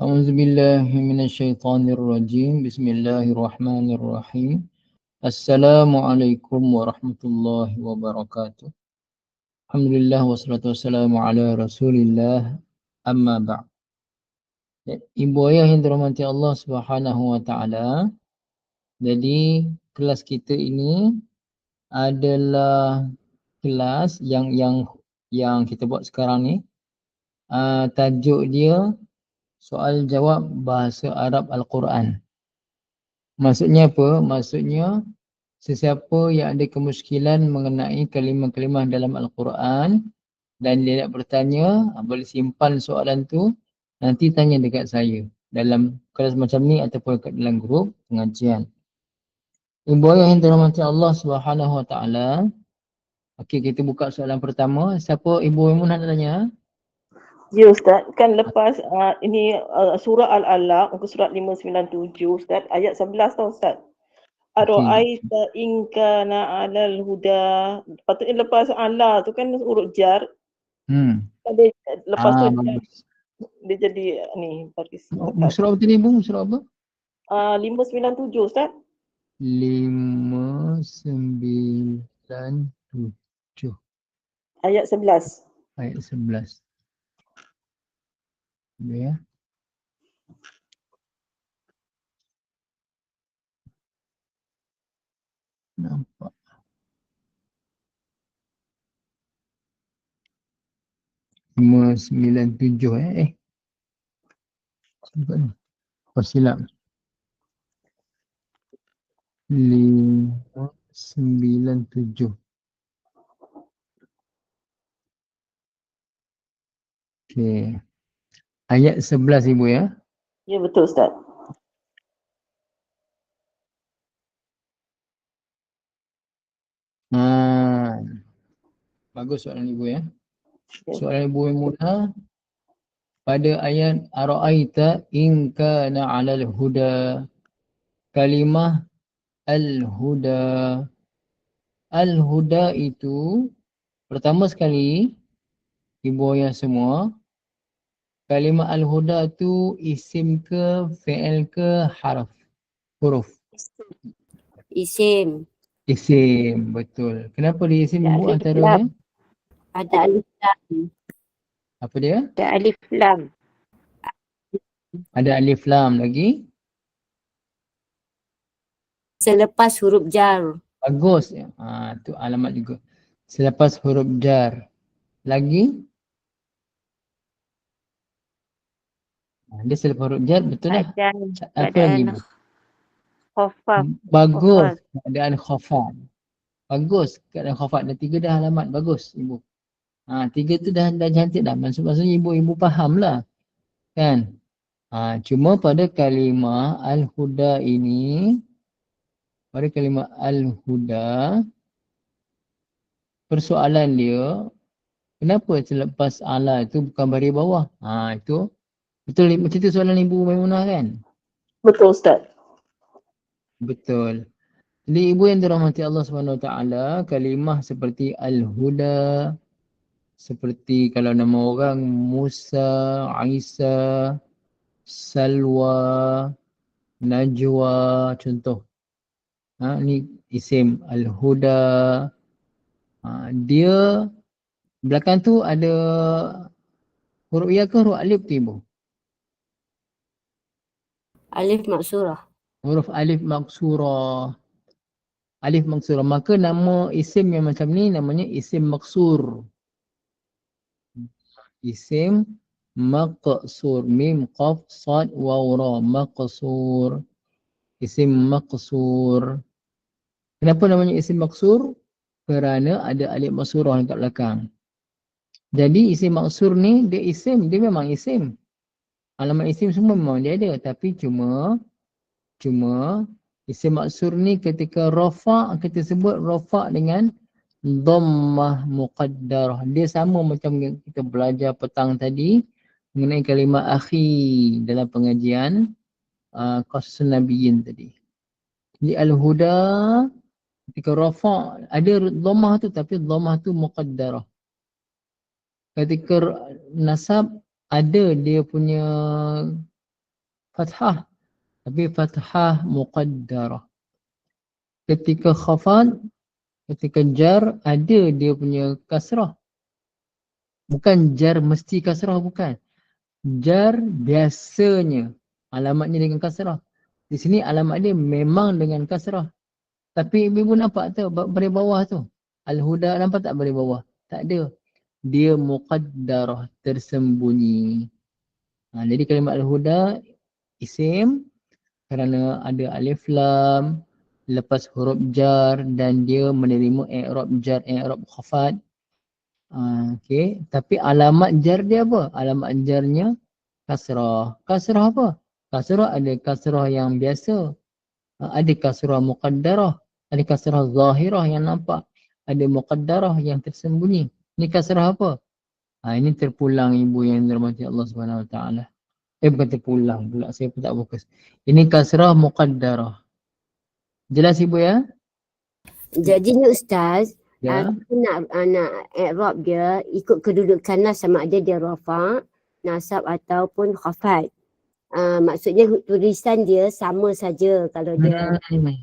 أعوذ بالله من الشيطان الرجيم بسم الله الرحمن الرحيم السلام عليكم ورحمة الله وبركاته الحمد لله والصلاة والسلام على رسول الله أما بعد Ibu ayah yang dirahmati Allah Subhanahu wa taala. Jadi kelas kita ini adalah kelas yang yang yang kita buat sekarang ni. Uh, tajuk dia soal jawab bahasa Arab Al-Quran. Maksudnya apa? Maksudnya sesiapa yang ada kemuskilan mengenai kalimah-kalimah dalam Al-Quran dan dia nak bertanya, boleh simpan soalan tu, nanti tanya dekat saya dalam kelas macam ni ataupun kat dalam grup pengajian. Ibu ayah yang dirahmati Allah Subhanahu Wa Taala. Okey, kita buka soalan pertama. Siapa ibu yang nak tanya? Ya Ustaz, kan lepas uh, ini uh, surah Al-Alaq, muka surat 597 Ustaz, ayat 11 tau Ustaz. Aro'aita in kana 'alal huda. Patutnya lepas Allah tu kan huruf jar. Hmm. Dia, lepas Ah, tu dia, dia jadi ni baris. Oh, Surah apa tadi ibu? Surah apa? Uh, 597 Ustaz. Lima, sembilan, tujuh. Ayat 11. Ayat sebelas. Ya. Nampak. Lima, sembilan, tujuh eh. Eh. Oh silap. Lima, sembilan, tujuh. Okey. Ayat sebelas ibu ya. Ya betul Ustaz. Ha. Bagus soalan ibu ya. Ya. Soalan ibu yang mula pada ayat ara'aita in kana 'alal huda kalimah al-huda al-huda itu pertama sekali ibu ayah semua kalimah al-huda tu isim ke fi'il ke harf huruf Isim. isim betul kenapa dia isim Ya, alif antaranya lam. Ada alif lam. apa dia Ada alif lam. ada alif lam lagi Selepas huruf jar. Bagus. Ha, tu alamat juga. Selepas huruf jar. Lagi? Dia selepas huruf jar betul. Ada Apa lagi? keadaan Bu? khafaf. Bagus. Keadaan khafat. Bagus. Keadaan khafat. Dah tiga dah alamat. Bagus ibu. Ha, tiga tu dah, dah cantik dah. Maksud, maksudnya ibu-ibu faham lah. Kan? Ha, cuma pada kalimah al-huda ini pada kalimah al-huda persoalan dia kenapa selepas ala itu bukan baris bawah ha itu betul macam tu soalan ibu Maimunah kan? Betul Ustaz. betul. Jadi ibu yang dirahmati Allah Subhanahu Wa taala kalimah seperti al-huda seperti kalau nama orang Musa, Isa, Salwa, Najwa contoh. Ha, ni isim al-huda. Ha, dia belakang tu ada huruf ya ke huruf alif tu ibu Alif maksurah. huruf alif maksurah. Alif maksurah. Maka nama isim yang macam ni namanya isim maksur. Isim maqsur mim qaf sad waw ra. Maqsur isim maqsur kenapa namanya isim maksur? Kerana ada alif maksurah dekat belakang. Jadi isim maksur ni dia isim dia memang isim alamat isim semua memang dia ada. Tapi cuma cuma isim maksur ni ketika rafa kita sebut rafa dengan dhammah muqaddarah. Dia sama macam yang kita belajar petang tadi mengenai kalimah akhi dalam pengajian uh, qasus nabiyyin tadi. Jadi al-huda ketika rafa ada dhammah tu tapi dhammah tu muqaddarah. Ketika nasab ada dia punya fathah. Tapi fathah muqaddarah. Ketika khafad, ketika jar ada dia punya kasrah. Bukan jar mesti kasrah bukan. Jar biasanya alamatnya dengan kasrah. Di sini alamat dia memang dengan kasrah. Tapi ibu nampak tu pada bawah tu. Al-Huda nampak tak pada bawah? Tak ada. Dia muqaddarah tersembunyi. Ha, jadi kalimat Al-Huda isim kerana ada alif lam lepas huruf jar dan dia menerima i'rab jar i'rab khafat. Ha, okay. Tapi alamat jar dia apa? Alamat jarnya kasrah. Kasrah apa? Kasrah ada kasrah yang biasa. Ha, ada kasrah muqaddarah. Ada kasrah zahirah yang nampak. Ada muqaddarah yang tersembunyi. Ini kasrah apa? Ha, ini terpulang ibu yang dirahmati Allah Subhanahu Wa Taala. Eh bukan terpulang pula. Saya pun tak fokus. Ini kasrah muqaddarah. Jelas ibu ya? Jadi ni Ustaz, Ya. uh, kita nak, uh, nak i'rab dia ikut kedudukan nas sama ada dia rafa, nasab ataupun khafat. Uh, maksudnya tulisan dia sama saja kalau dia Hmm.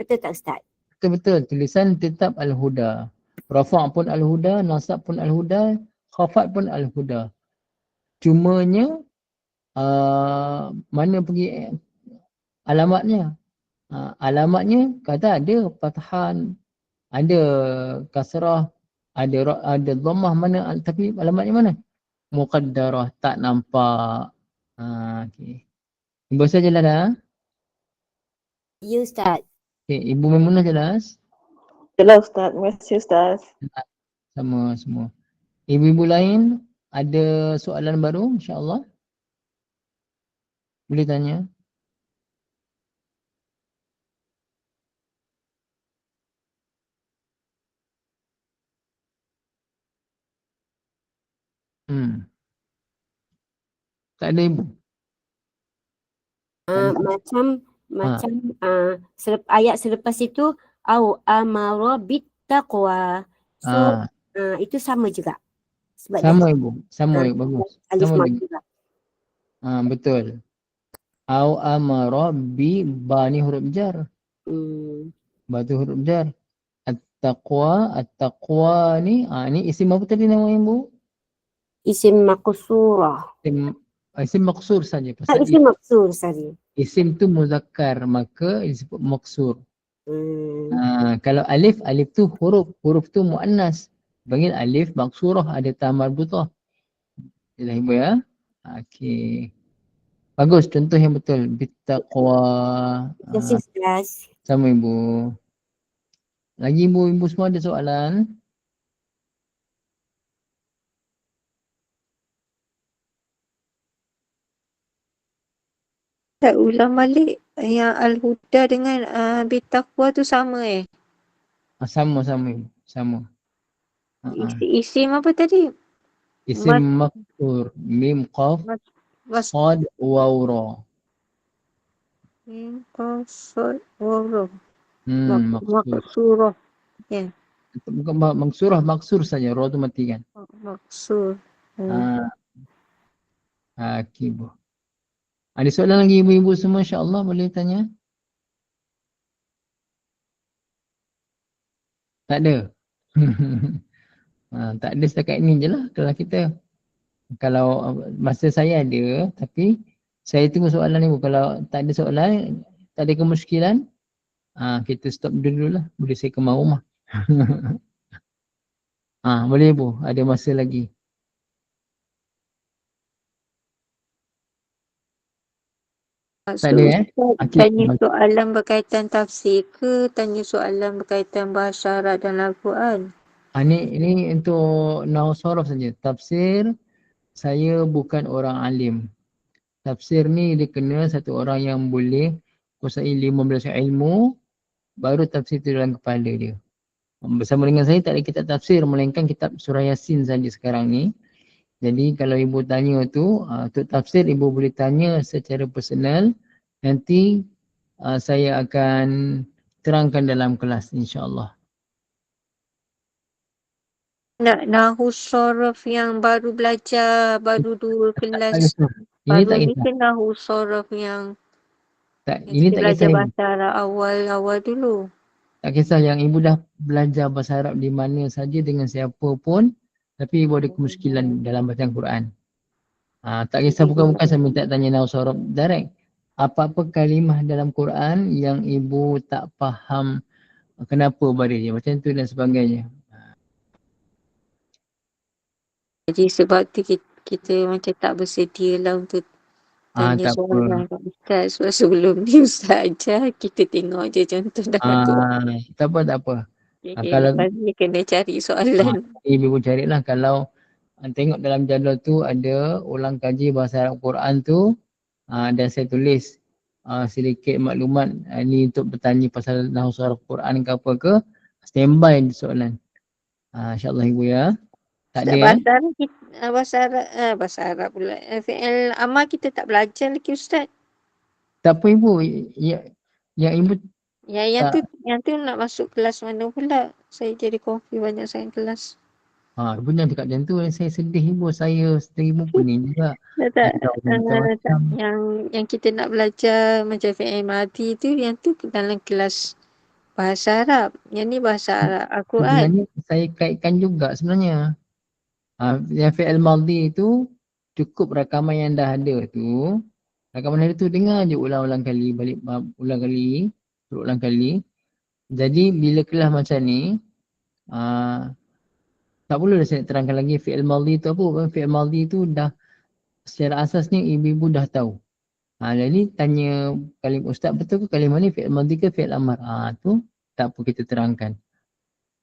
betul tak Ustaz? Betul-betul. Tulisan tetap Al-Huda. Rafa' pun Al-Huda, Nasab pun Al-Huda, Khafat pun Al-Huda. Cumanya uh, mana pergi alamatnya? Uh, alamatnya kata ada patahan, ada kasrah, ada ada dhammah mana tapi alamatnya mana? Muqaddarah tak nampak. Uh, okey. Ibu saya jelas dah? Ya Ustaz. Okey, Ibu Maimunah jelas? Jelas Ustaz. Terima kasih Ustaz. sama semua. Ibu-ibu lain ada soalan baru insya-Allah? Boleh tanya? Hmm. Tak ada ibu. Uh, macam macam uh, selep, ayat selepas itu au amara bit taqwa. So Ah, uh, itu sama juga. Sebab sama ibu. Sama Ah, ibu. Bagus. alif sama juga. juga. Ah, betul. Au amara bi ba ni huruf jar. Hmm. Ba tu huruf jar. At-taqwa, at-taqwa ni, ah ni isim apa tadi nama ibu? Isim maqsurah. Isim, isim maksur saja. Isim maksur sorry. isim tu muzakkar maka disebut maksur. Hmm. Ha, kalau alif, alif tu huruf. Huruf tu muannas. Panggil alif maksurah ada tamar butah. Jelas ibu ya? Okey. Bagus contoh yang betul. Bittaqwa. Terima kasih Ha, sama ibu. Lagi ibu-ibu semua ada soalan? Tak ulang balik yang Al-Huda dengan uh, Bitaqwa tu sama eh. Ha, sama sama. Sama. Isi, isim apa tadi? Isim maksur. Mim qaf Was sad waw ra. Mim Qaf Sad Waw Ra. Hmm, Mak- maksur. Maksurah. Bukan ma- maksurah, maksur saja. Ra tu mati kan. Maksur. Hmm. Ha, okey ibu. Ada soalan lagi ibu-ibu semua insya-Allah boleh tanya? Tak ada. ha, tak ada setakat ni je lah kalau kita. Kalau masa saya ada tapi saya tunggu soalan ibu. Kalau tak ada soalan, tak ada kemusykilan, ha, kita stop dulu lah. Boleh saya kemar rumah. ha, boleh ibu. Ada masa lagi. Maksud Tak ada, eh? Okey, tanya soalan berkaitan tafsir ke tanya soalan berkaitan bahasa Arab dan Al-Quran? Ha, ni, ini untuk nahu sorof saja. Tafsir, saya bukan orang alim. Tafsir ni dia kena satu orang yang boleh kuasai 15 ilmu, baru tafsir tu dalam kepala dia. Bersama dengan saya tak ada kitab tafsir melainkan kitab surah Yasin saja sekarang ni. Jadi kalau ibu tanya tu, uh, untuk tafsir ibu boleh tanya secara personal. Nanti uh, saya akan terangkan dalam kelas insyaAllah. Nak nahu sorof yang baru belajar, baru dua kelas. Ini Baru tak ni kisah. kena husorof yang, Tak, yang ini tak belajar kisah bahasa Arab awal-awal dulu. Tak kisah yang ibu dah belajar bahasa Arab di mana saja dengan siapa pun tapi ibu ada kemuskilan dalam bacaan Quran. Ha, tak kisah bukan-bukan saya minta tanya Naus Arab direct. Apa-apa kalimah dalam Quran yang ibu tak faham kenapa dia macam tu dan sebagainya. Jadi sebab tu kita, kita macam tak bersedia lah untuk Ah, tanya soalan Ustaz. Sebab sebelum ni Ustaz ajar, kita tengok je contoh dalam Quran. Ah, tak apa tak apa. Okay, ah, kalau- lepas ni kena cari soalan. Ibu ibu carilah kalau ah, tengok dalam jadual tu ada ulang kaji bahasa Arab Quran tu ah, dan saya tulis ah, sedikit maklumat ah, ni untuk bertanya pasal nahwu Arab Quran ke apa ke standby soalan. Ah, InsyaAllah ibu ya. Tak ada bahasa Arab, kita, ah, bahasa Arab, ah, bahasa Arab pula. Eh, Fi'il amal kita tak belajar lagi Ustaz. Tak apa ibu. Ya, yang ibu Yang, yang tu Tak. yang tu nak masuk kelas mana pula? Saya jadi confuse banyak sangat kelas. Ha, ibu jangan cakap macam tu. Saya sedih ibu. Saya sedih ibu pening juga. Tak, Ah, yang yang kita nak belajar macam madi tu yang tu dalam kelas bahasa Arab. Yang ni bahasa Arab Al-Quran. Sebenarnya saya kaitkan juga sebenarnya. Ha, yang fi'il maldi tu cukup rakaman yang dah ada tu. Rakaman yang ada tu dengar je ulang-ulang kali, balik ulang kali, berulang kali. Jadi bila kelas macam ni, uh, tak perlu saya terangkan lagi fi'il maldi tu apa. Fi'il maldi tu dah secara asasnya ibu-ibu dah tahu. Ha, jadi tanya kalim ustaz betul ke kalimah ni fi'il maldi ke fi'il amar? Ha, tu tak apa kita terangkan.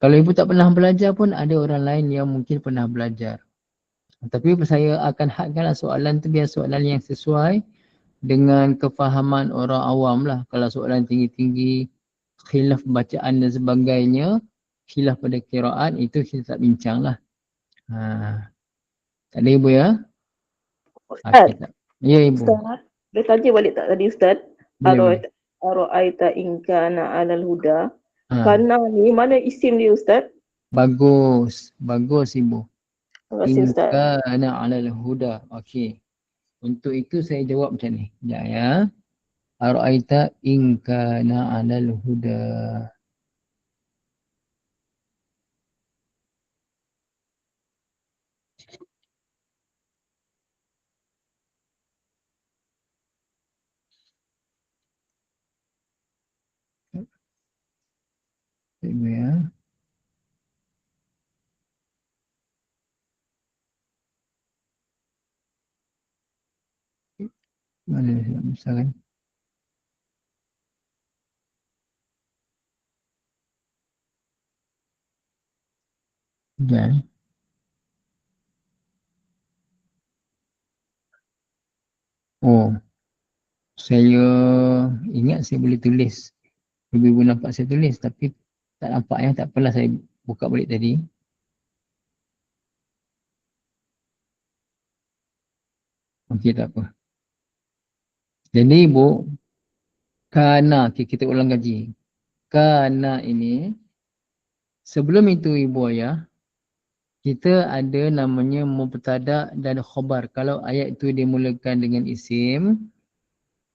Kalau ibu tak pernah belajar pun ada orang lain yang mungkin pernah belajar. Tapi saya akan hadkanlah soalan tu biar soalan yang sesuai dengan kefahaman orang awam lah. Kalau soalan tinggi-tinggi, khilaf bacaan dan sebagainya, khilaf pada kiraan itu kita tak bincang lah. Ha. Tak ada ibu ya? Ustaz, Okay. Ya ibu. Ustaz, boleh tanya balik tak tadi Ustaz? Boleh, boleh. Aro'aita in kana alal huda. Ha. Kana ni mana isim dia Ustaz? Bagus. Bagus ibu. Terima kasih In Ustaz. kana alal huda. Okey. Untuk itu saya jawab macam ni. Sekejap ya. Ara'aita in kana alal huda. Tunggu ya. Nak besarkan? Sekejap. Oh. Saya ingat saya boleh tulis. Ibu-ibu nampak saya tulis tapi tak nampak ya. Tak apalah saya buka balik tadi. Okey tak apa. Jadi ibu, kana okay, kita ulang kaji. Kana ini sebelum itu ibu ayah kita ada namanya mubtada dan khabar. Kalau ayat itu dimulakan dengan isim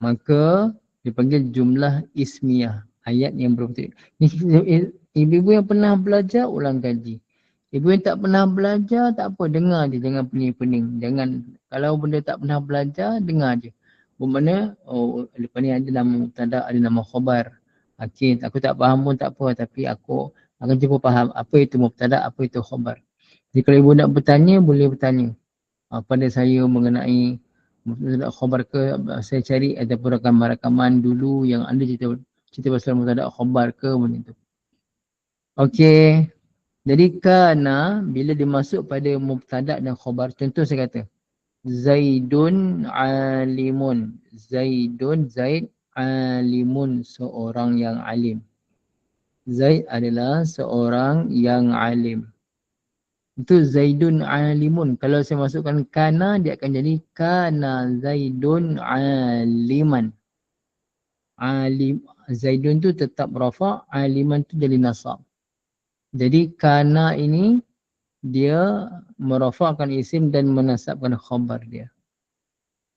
maka dipanggil jumlah ismiyah. Ayat yang berupa Ibu-ibu yang pernah belajar ulang kaji. Ibu yang tak pernah belajar tak apa dengar je jangan pening-pening. Jangan kalau benda tak pernah belajar dengar je. Bermakna oh lepas ni ada nama mubtada ada nama khabar. Okey aku tak faham pun tak apa tapi aku akan cuba faham apa itu mubtada apa itu khabar. Jadi kalau ibu nak bertanya boleh bertanya. Uh, pada saya mengenai mubtada khabar ke saya cari ataupun rakaman-rakaman dulu yang ada cerita cerita pasal mubtada khabar ke benda tu. Okey. Jadi kana bila dimasuk pada mubtada dan khabar contoh saya kata Zaidun alimun. Zaidun Zaid alimun seorang yang alim. Zaid adalah seorang yang alim. Itu Zaidun alimun. Kalau saya masukkan kana dia akan jadi kana Zaidun aliman. Alim Zaidun tu tetap rafa, aliman tu jadi nasab. Jadi kana ini dia merafakkan isim dan menasabkan khabar dia.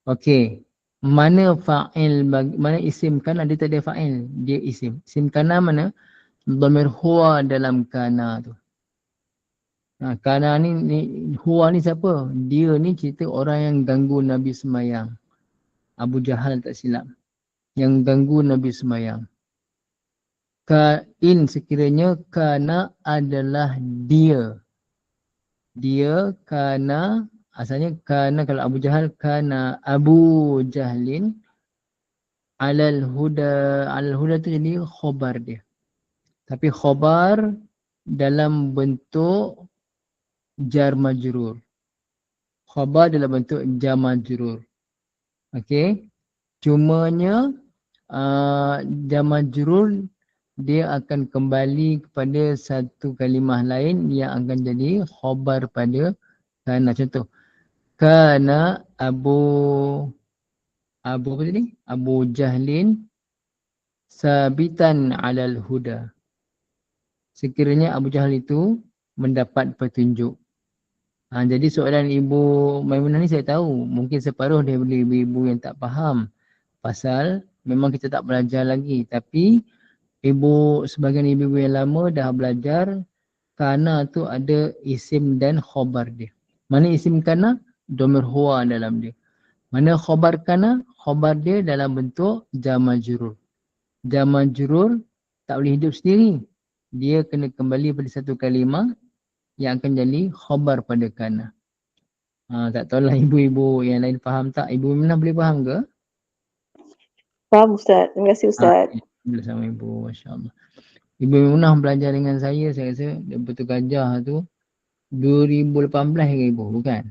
Okey. Mana fa'il bagi, mana isim kana dia tak ada fa'il, dia isim. Isim kana mana? Dhamir huwa dalam kana tu. Ha, kana ni, ni huwa ni siapa? Dia ni cerita orang yang ganggu Nabi semayang. Abu Jahal tak silap. Yang ganggu Nabi semayang. Kain sekiranya kana adalah dia. Dia kana asalnya kana kalau Abu Jahal kana Abu Jahlin alal huda alal huda tu jadi khobar dia. Tapi khobar dalam bentuk jar majrur. Khobar dalam bentuk jar majrur. Okey. Cumanya uh, jar majrur dia akan kembali kepada satu kalimah lain yang akan jadi khobar pada kana contoh. Kana Abu Abu apa tadi? Abu Jahlin sabitan alal huda sekiranya Abu Jahal itu mendapat petunjuk. Ha, jadi soalan Ibu Maimunah ni saya tahu mungkin separuh boleh ibu-ibu yang tak faham pasal memang kita tak belajar lagi tapi ibu sebagian ibu-ibu yang lama dah belajar kana tu ada isim dan khobar dia. Mana isim kana? Domir huwa dalam dia. Mana khobar kana? Khobar dia dalam bentuk jama jurur. Jama jurur tak boleh hidup sendiri dia kena kembali pada satu kalimah yang akan jadi khabar pada kana. Ha, tak tahulah ibu-ibu yang lain faham tak? Ibu mana boleh faham ke? Faham Ustaz. Terima kasih Ustaz. Ha, ya, sama ibu. Masya Allah. Ibu Munah belajar dengan saya, saya rasa dia betul gajah tu 2018 ke ibu, bukan?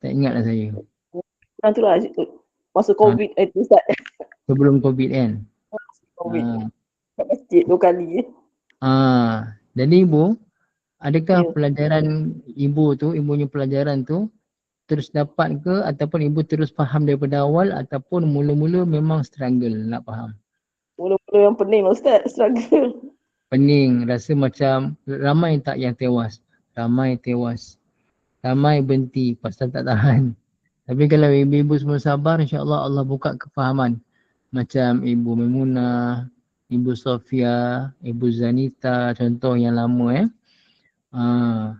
Tak ingatlah saya. Nanti lah masa COVID ha. itu Ustaz. Sebelum COVID kan? COVID. Ha kat masjid dua kali. Ah, jadi ibu, adakah ya. pelajaran ibu tu, ibunya pelajaran tu terus dapat ke ataupun ibu terus faham daripada awal ataupun mula-mula memang struggle nak faham? Mula-mula yang pening Ustaz, struggle. Pening, rasa macam ramai tak yang tewas? Ramai tewas. Ramai berhenti pasal tak tahan. Tapi kalau ibu-ibu semua sabar, insyaAllah Allah buka kefahaman. Macam Ibu Memunah, Ibu Sofia, Ibu Zanita contoh yang lama eh. Uh,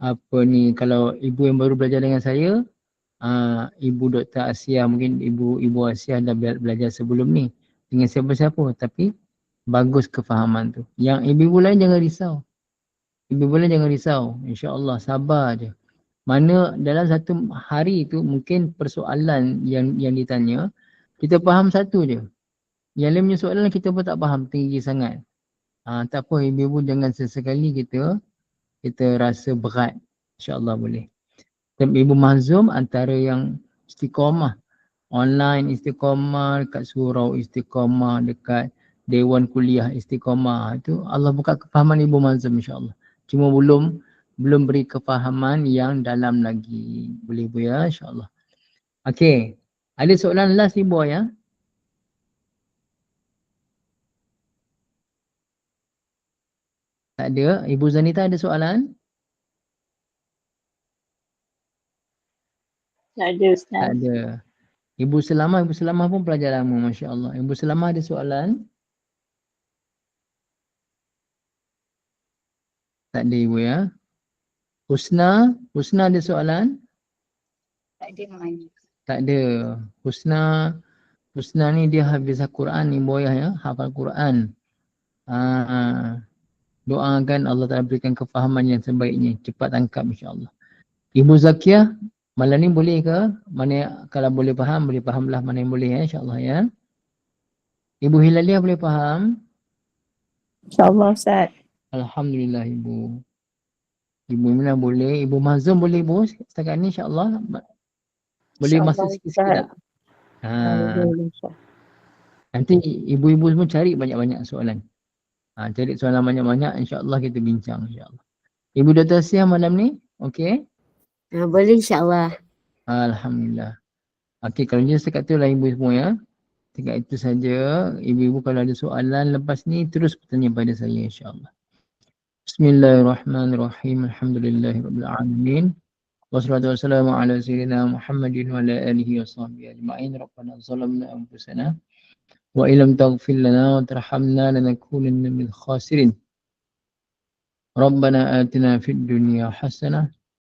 apa ni kalau ibu yang baru belajar dengan saya, uh, Ibu Dr. Asia mungkin Ibu Ibu Asia dah belajar sebelum ni dengan siapa-siapa tapi bagus kefahaman tu. Yang ibu-ibu lain jangan risau. Ibu-ibu lain jangan risau. InsyaAllah sabar je. Mana dalam satu hari tu mungkin persoalan yang yang ditanya, kita faham satu je. Yang lain punya soalan kita pun tak faham tinggi sangat. Ha, tak apa ibu-ibu jangan sesekali kita kita rasa berat. InsyaAllah boleh. Ibu mazum antara yang istiqomah. Online istiqomah, dekat surau istiqomah, dekat dewan kuliah istiqomah. Itu Allah buka kefahaman ibu mazum insyaAllah. Cuma belum belum beri kefahaman yang dalam lagi. Boleh ibu ya insyaAllah. Okay. Ada soalan last ibu ya? Tak ada. Ibu Zanita ada soalan? Tak ada Ustaz. Tak ada. Ibu Selamah, Ibu Selamah pun pelajar lama Masya Allah. Ibu Selamah ada soalan? Tak ada Ibu ya. Husna, Husna ada soalan? Tak ada mana. Tak ada. Husna, Husna ni dia habis Al-Quran Ibu Ayah ya. Hafal Quran. Ah, doakan Allah Ta'ala berikan kefahaman yang sebaiknya. Cepat tangkap insyaAllah. Ibu Zakiah, malam ni boleh ke? Mana kalau boleh faham, boleh fahamlah mana yang boleh ya insyaAllah ya. Ibu Hilalia boleh faham? InsyaAllah Ustaz. Alhamdulillah Ibu. Ibu Mina boleh. Ibu Mazum boleh Ibu setakat ni insyaAllah. Boleh masuk sikit-sikit tak? Ha. Nanti ibu-ibu semua cari banyak-banyak soalan. Ha, cari soalan banyak-banyak insyaAllah kita bincang insyaAllah. Ibu Dr. Sia malam ni, okey? Ha, boleh insyaAllah. Alhamdulillah. Okey, kalau ni sekat tu lah ibu semua ya. Sekat itu saja. Ibu-ibu kalau ada soalan lepas ni terus bertanya pada saya insyaAllah. Bismillahirrahmanirrahim. Alhamdulillahirrahmanirrahim. Wassalatu wassalamu ala sayyidina Muhammadin wa ala alihi wa sahbihi ajma'in. Rabbana zalamna anfusana wa ilam taghfir lana wa tarhamna lanakunanna minal khasirin. Rabbana atina fid dunya hasanah